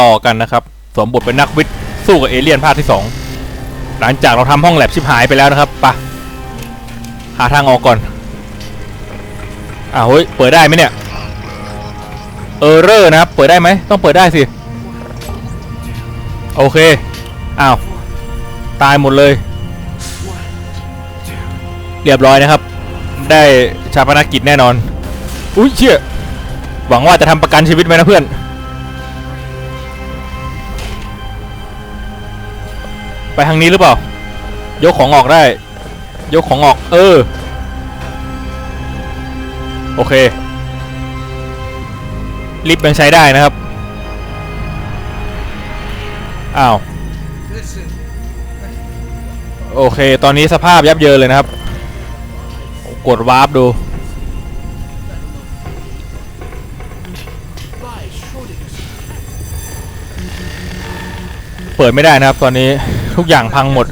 ต่อกันนะครับสวมบทเป็นนักวิทย์สู้กับเอเลี่ยนภาคที่สองหลังจากเราทำห้องแลบชิบหายไปแล้วนะครับปะหาทางออกก่อนอ้าวเฮ้ยเปิดได้ไหมเนี่ยเออเรอร์นะครับเปิดได้ไหมต้องเปิดได้สิโอเคอ้าวตายหมดเลย เรียบร้อยนะครับ ได้ชาปนกิจแน่นอน อุ้ยเชี่ยหวังว่าจะทำประกันชีวิตไหมนะเพื่อน ไปทางนี้หรือเปล่า ยกของออกได้ ยกของออก เออ โอเค ลิฟต์ยังใช้ได้นะครับ อ้าว โอเค ตอนนี้สภาพยับเยินเลยนะครับ กดวาร์ปดู เปิดไม่ได้นะครับตอนนี้ ทุกอย่างพังหมด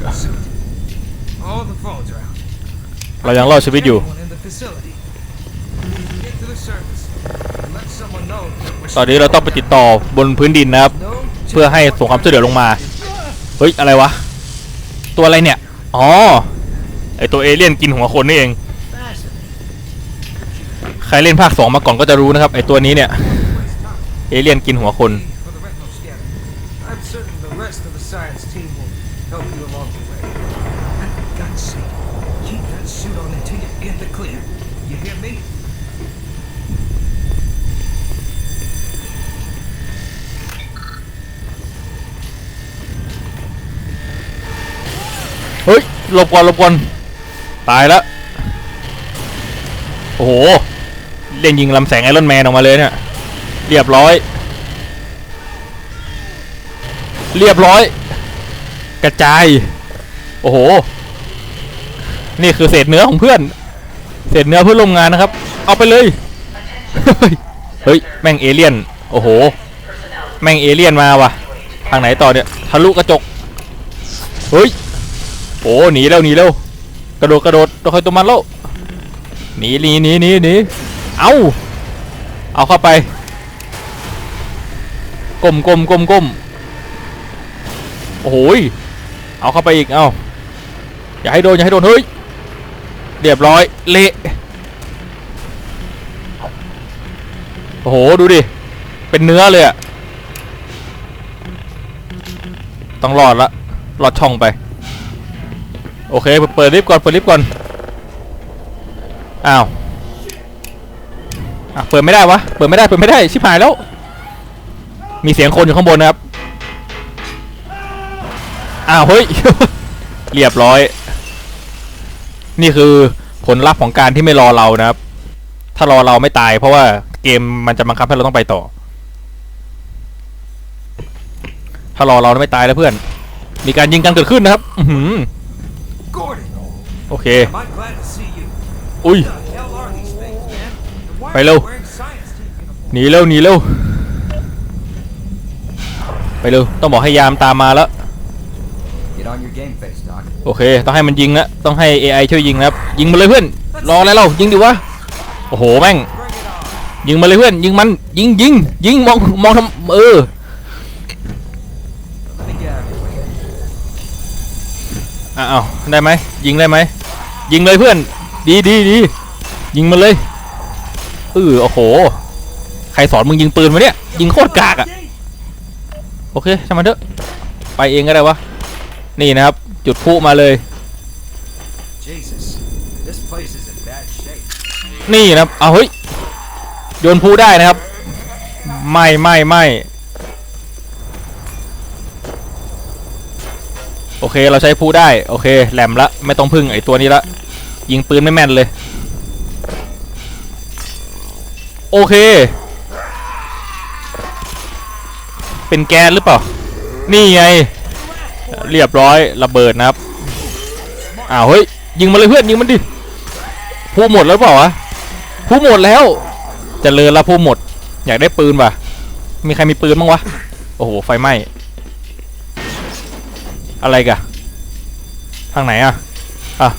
เรายังรอดชีวิตอยู่ ตอนนี้เราต้องไปติดต่อบนพื้นดินนะครับ เพื่อให้ส่งความช่วยเหลือลงมา เฮ้ย อะไรวะ ตัวอะไรเนี่ย อ๋อ ไอตัวเอเลี่ยนกินหัวคนนี่เอง ใครเล่นภาคสองมาก่อนก็จะรู้นะครับ ไอตัวนี้เนี่ย เอเลี่ยนกินหัวคน certain the rest of the science until you get the clear. You hear me? เฮ้ยหลบก่อนหลบก่อนตายแล้วโอ้โห เล่นยิงลำแสงไอรอนแมนออกมาเลยเนี่ย เรียบร้อย เรียบร้อย กระจาย โอ้โห นี่คือเศษเนื้อของเพื่อน ษเนื้อเพื่อนร่วมงานนะครับ เอาไปเลย เฮ้ย แม่งเอเลี่ยน โอ้โห แม่งเอเลี่ยนมาว่ะ ทางไหนต่อเนี่ย ทะลุกระจก เฮ้ย โอ้หนีแล้วหนีแล้วกระโดดกระโดดตัวใครตัวมันแล้ว หนีหนีหนีหนีหนีเอาเอาเข้าไป ก้มก้มก้มก้มโอ้โหยเอาเข้าไปอีก เอาอย่าให้โดนอย่าให้โดน เฮ้ย เรียบร้อย เละ โอ้โห ดูดิ เป็นเนื้อเลยอะต้องรอดละรอดช่องไป โอเค เปิดลิฟต์ก่อน เปิดลิฟต์ก่อน อ้าวอะเปิดไม่ได้วะ เปิดไม่ได้ เปิดไม่ได้ ชิบหายแล้ว มีเสียงคนอยู่ข้างบนนะครับ อ้าว เฮ้ย เรียบร้อย นี่คือผลลัพธ์ของการที่ไม่รอเรานะครับ ถ้ารอเราไม่ตาย เพราะว่าเกมมันจะบังคับให้เราต้องไปต่อ ถ้ารอเราไม่ตายแล้วเพื่อน มีการยิงกันเกิดขึ้นนะครับ อืโอเค อุ้ย ไปเร็ว หนีเร็วหนีเร็ว ไปเร็ว ต้องบอกให้ยามตามมาแล้ว โอเค ต้องให้มันยิงนะต้องให้ AI ช่วยยิงนะครับ ยิงมาเลยเพื่อน รออะไรเรา ยิงดิวะ โอ้โห แม่ง ยิงมาเลยเพื่อน ยิงมัน ยิงยิง ยิง มอง มองทำเออ อ้าว ได้ไหม ยิงได้ไหม ยิงเลยเพื่อน ดีดีดี ยิงมาเลยเออโอ้โห ใครสอนมึงยิงปืนมาเนี่ย ยิงโคตรกากอะโอเคช่างมันเถอะ ไปเองก็ได้วะ นี่นะครับ จุดพลุมาเลย Jesus, this place is in bad shape. นี่นะครับเอาเฮ้ยโยนพลุได้นะครับ ไม่ไม่ไม่โอเคเราใช้พลุได้โอเคแหลมละไม่ต้องพึ่งไอตัวนี้ละยิงปืนไม่แม่นเลย โอเค เป็นแก๊สหรือเปล่า นี่ไง เรียบร้อยระเบิดนะครับอ้าวเฮ้ยยิงมาเลยเพื่อนยิงมันดิพลุหมดแล้วเปล่าวะผู้หมดแล้วเจริญล้วผู้หมด อยากได้ปืนป่ะมีใครมีปืนบ้างวะโอ้โหไฟไหม้อะไรกะทางไหนอะอะ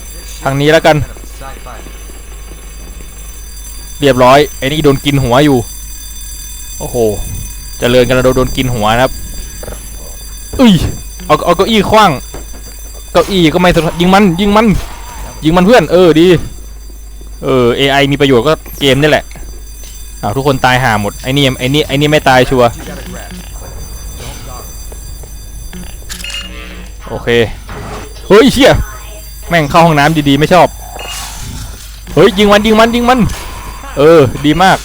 ทางนี้แล้วกัน เรียบร้อยไอ้นี่โดนกินหัวอยู่โอ้โหจเจริญกันโดนโดนกินหัวนะครับอุ้ย เอาเอาเก้าอี้คว้างเก้าอี้ก็ไม่สนยิงมันยิงมัน ยิงมันเพื่อน เออดี เออ AI มีประโยชน์ก็เกมนี่แหละอ้าวทุกคนตายห่าหมดไอ้นี่ไอ้นี่ไอ้นี่ไม่ตายชัวร์โอเค เฮ้ยเชี่ยแม่งเข้าห้องน้ำดีๆไม่ชอบ เฮ้ยยิงมันยิงมันยิงมัน เออ ดีมาก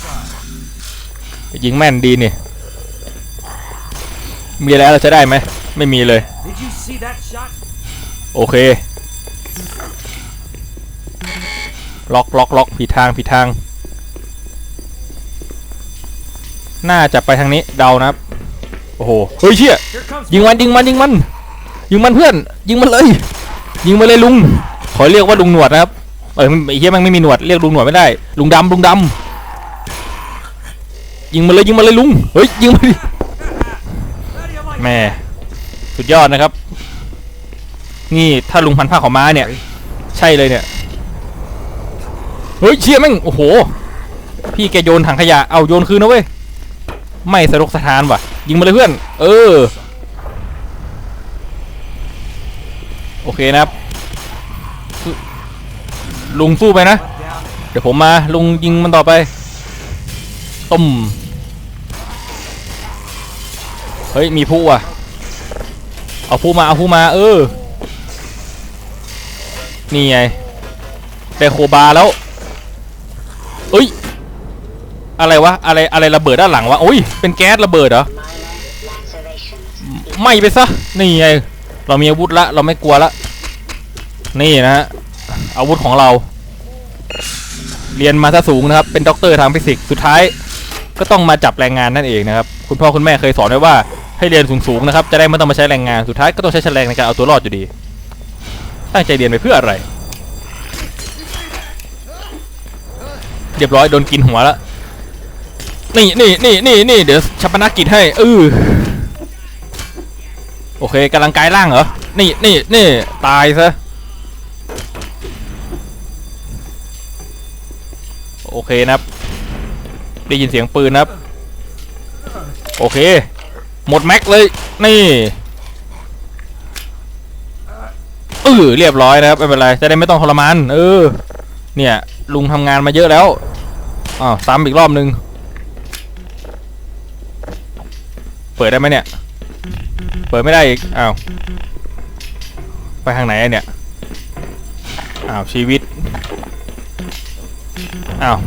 ยิงแม่นดีนี่ มีอะไรเราจะได้ไหม ไม่มีเลย Did you see that shot? โอเค ล็อกล็อกล็อกผิดทางผิดทาง น่าจะไปทางนี้เดานะครับ โอ้โห เฮ้ยเชี่ย Here comes ยิงมันยิงมันยิงมัน ยิงมันเพื่อน ยิงมันเลย ยิงมาเลยลุง ขอเรียกว่าลุงหนวดนะครับ เออไอ้เหี้ยแมันไม่มีหนวดเรียกลุงหนวดไม่ได้ ลุงดำลุงดำยิงมาเลยยิงมาเลยลุง เฮ้ยยิงมาดิ How do you like แม่ สุดยอดนะครับ นี่ถ้าลุงพันผ้าขาวม้าเนี่ย ใช่เลยเนี่ย เฮ้ยเชี่ยแม่งโอ้โห พี่แกโยนถังขยะเอาโยนคืนนะเว้ย ไม่สะทกสถานว่ะ ยิงมาเลยเพื่อน เออ โอเคนะครับสู้ลุงสู้ไปนะ down? เดี๋ยวผมมาลุงยิงมันต่อไปต้มเฮ้ย มีผู้อะ เอาผู้มาเอาผู้มาเออ นี่ไงได้โคบาแล้วเอ้ย อะไรวะ อะไร อะไรระเบิดด้านหลังวะโอ้ย เป็นแก๊สระเบิดเหรอ ไม่ไปซะ นี่ไง เรามีอาวุธละ เราไม่กลัวละ นี่นะฮะ อาวุธของเรา เรียนมาซะสูงนะครับ เป็นด็อกเตอร์ทางฟิสิกส์ สุดท้าย ก็ต้องมาจับแรงงานนั่นเองนะครับ คุณพ่อคุณแม่เคยสอนไว้ว่า ให้เรียนสูงๆนะครับ จะได้ไม่ต้องมาใช้แรงงาน สุดท้ายก็ต้องใช้แฉลงในการเอาตัวรอดอยู่ดี ตั้งใจเรียนไปเพื่ออะไร เรียบร้อยโดนกินหัวแล้ว นี่นี่นี่นี่นี่เดี๋ยวชัปนกิจให้เออโอเคกำลังกายร่างเหรอ นี่นี่นี่ตายซะ โอเคนะครับ ได้ยินเสียงปืนนะครับ โอเค หมดแม็กเลย นี่เออเรียบร้อยนะครับไม่เป็นไรจะได้ไม่ต้องทรมานเออ เนี่ยลุงทำงานมาเยอะแล้วอ้าวซ้ำอีกรอบนึง เปิดได้ไหมเนี่ย เปิดไม่ได้อีกอ้าวไปทางไหนเนี่ยอ้าวชีวิตอ้าว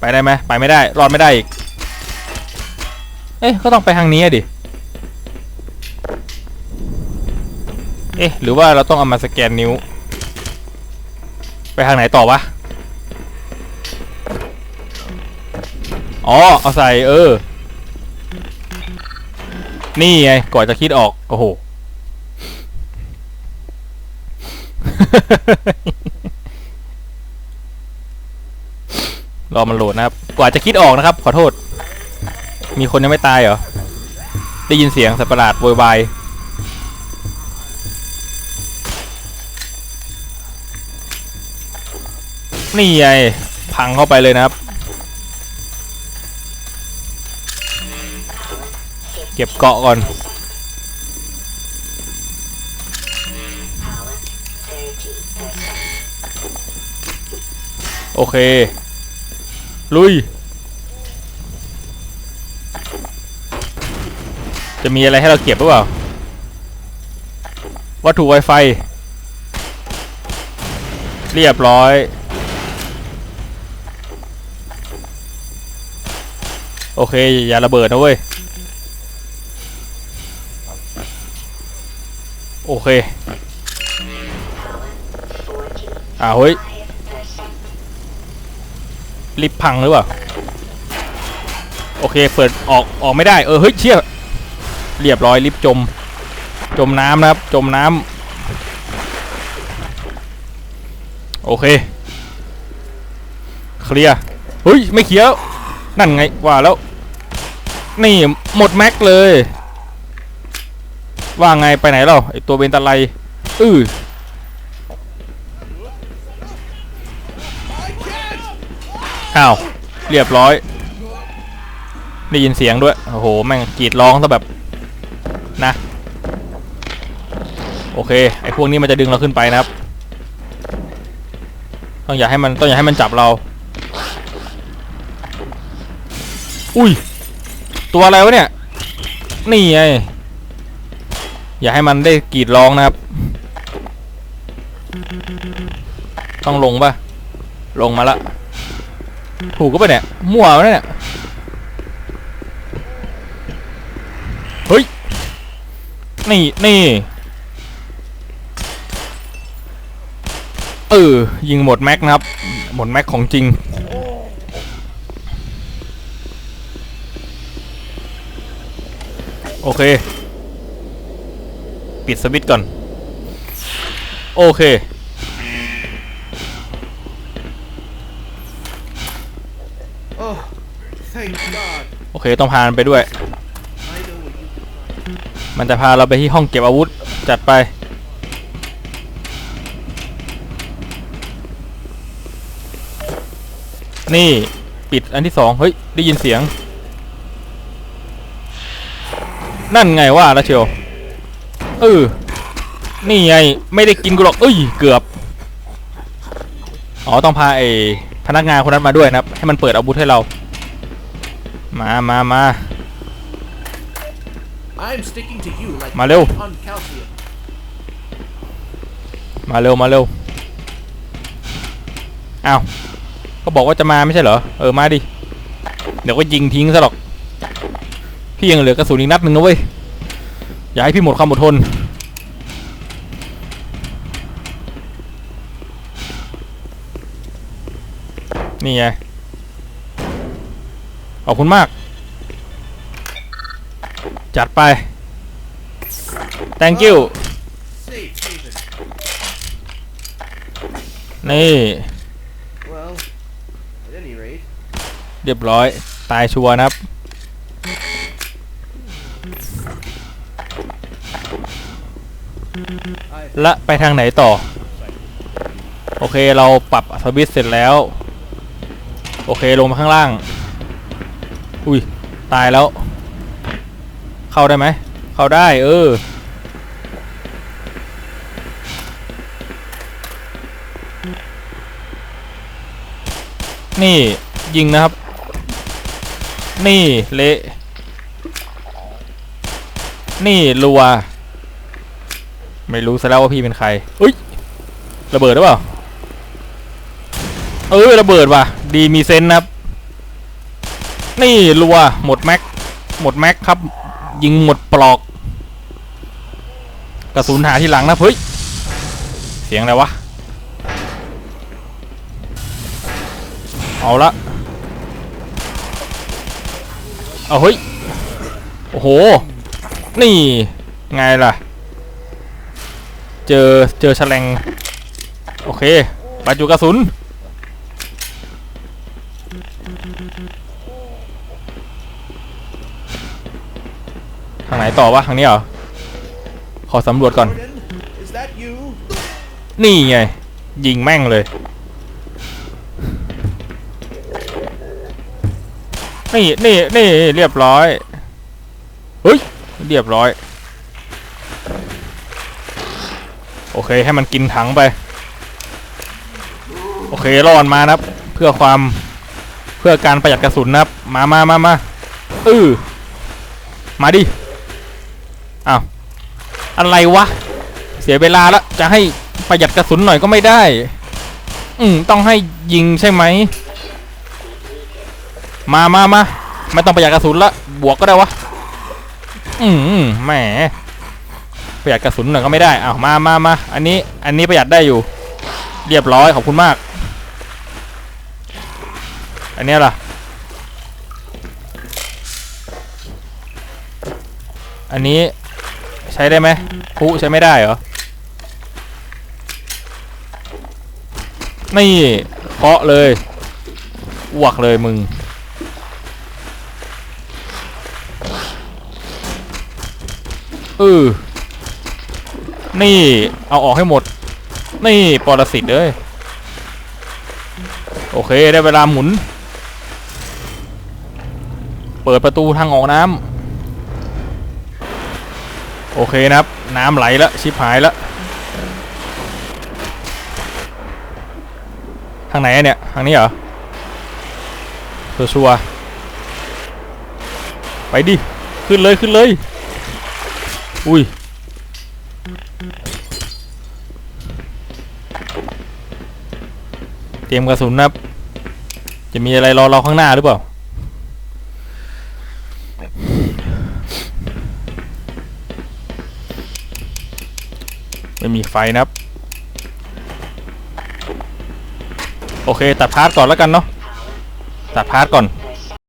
ไปได้ไหมไปไม่ได้ รอดไม่ได้อีก เอ๊ะก็ต้องไปทางนี้อะดิ เอ๊ะ หรือว่าเราต้องเอามาสแกนนิ้ว ไปทางไหนต่อวะ อ๋อ เอาใส่เออ นี่ไงก่อนจะคิดออก โอ้โห รอมันโหลดนะครับ กว่าจะคิดออกนะครับ ขอโทษ มีคนยังไม่ตายเหรอ ได้ยินเสียงสัตว์ประหลาดโวยวายนี่ไงพังเข้าไปเลยนะครับ เก็บเกาะก่อน โอเค ลุย จะมีอะไรให้เราเก็บหรือเปล่า วัตถุ Wi-Fi เรียบร้อย โอเค อย่าระเบิดนะเว้ย โอเคอ่าเฮ้ยลิฟต์พังหรือเปล่า โอเค เปิดออกออกไม่ได้ เออ เฮ้ยเชี่ย เรียบร้อยลิฟต์จม จมน้ำนะครับ จมน้ำโอเค เคลียร์เฮ้ย ไม่เขียวนั่นไง ว่าแล้ว นี่หมดแม็กเลย ว่าไงไปไหนเราไอตัวเบนตะไลอืออ้าว เรียบร้อย ได้ยินเสียงด้วย โอ้โห แม่งกรีดร้องซะแบบ นะ โอเค ไอ้พวกนี้มันจะดึงเราขึ้นไปนะครับ ต้องอย่าให้มันต้องอย่าให้มันจับเรา อุ้ย ตัวอะไรวะเนี่ย นี่ไง อย่าให้มันได้กรีดร้องนะครับ ต้องลงปะลงมาละ ถูกก็ไปเนี่ย มั่ววเนี่ย เฮ้ย นี่นี่เออยิงหมดแม็กนะครับ หมดแม็กของจริง โอเค ปิดสวิตช์ก่อน โอเค Oh, thank God. โอเค ต้องพามันไปด้วย มันจะพาเราไปที่ห้องเก็บอาวุธ จัดไป นี่ปิดอันที่สองเฮ้ย ได้ยินเสียง นั่นไงว่าล้วเชียวเออนี่ไง ไม่ได้กินกูหรอกเอ้ย เกือบ อ๋อ ต้องพาไอ้พนักงานคนนั้นมาด้วยนะครับ ให้มันเปิดอาวุธให้เรา มามามา I'm sticking to you like มาเร็ว on calcium. มาเร็วมาเร็วอ้าวก็บอกว่าจะมาไม่ใช่เหรอ เออมาดิ เดี๋ยวก็ยิงทิ้งซะหรอก พี่ยังเหลือกระสุนอีกนัดหนึ่งนะเว้ย อย่าให้พี่หมดความอดทน นี่ไง ขอบคุณมาก จัดไป thank you Safe haven. นี่ Well, at any rate, เรียบร้อย ตายชัวร์นะครับ I และไปทางไหนต่อ โอเคเราปรับสวิตช์เสร็จแล้ว โอเคลงมาข้างล่าง อุ้ย ตายแล้ว เข้าได้ไหม เข้าได้ เออ นี่ยิงนะครับ นี่ เละ นี่รัว ไม่รู้ซะแล้วว่าพี่เป็นใครอุ้ยระเบิดหรือเปล่า เออระเบิดว่ะ ดีมีเซนนะครับ นี่รัว หมดแม็ก หมดแม็กครับ ยิงหมดปลอก กระสุนหาที่หลังนะเฮ้ย เสียงอะไรวะ เอาละเอาเฮ้ย โอ้โห นี่ ไงล่ะ เจอ เจอแฉลง โอเคบรรจุกระสุน ทางไหนต่อวะทางนี้เหรอ ขอสำรวจก่อน นี่ไง ยิงแม่งเลย นี่นี่นี่เรียบร้อย เฮ้ย เรียบร้อย โอเค ให้มันกินถังไป โอเค รอดมานะครับ เพื่อความ เพื่อการประหยัดกระสุนนะครับ มามามามาเออมาดิ อะไรวะ เสียเวลาแล้วจะให้ประหยัดกระสุนหน่อยก็ไม่ได้ อืมต้องให้ยิงใช่ไหม มามามาไม่ต้องประหยัดกระสุนละ บวกก็ได้วะ อืมแหม ประหยัดกระสุนหน่อยก็ไม่ได้อ้าวมามามาอันนี้ อันนี้ประหยัดได้อยู่ เรียบร้อยขอบคุณมาก อันเนี้ยล่ะ อันนี้ ใช้ได้ไหมคุใช้ไม่ได้เหรอ นี่เคาะเลยอวกเลยมึง เออ นี่เอาออกให้หมด นี่ปรสิตเลย โอเคได้เวลาหมุน เปิดประตูทางออกน้ำ โอเคนะครับ น้ำไหลแล้วชิบหายแล้วทางไหนเนี่ยทางนี้เหรอชัวร์ไปดิ ขึ้นเลยขึ้นเลย อุ้ยเตรียมกระสุนนะครับ จะมีอะไรรอเราข้างหน้าหรือเปล่า ไม่มีไฟนะครับ โอเค ตัดพาร์ทก่อนแล้วกันเนาะตัดพาร์ทก่อน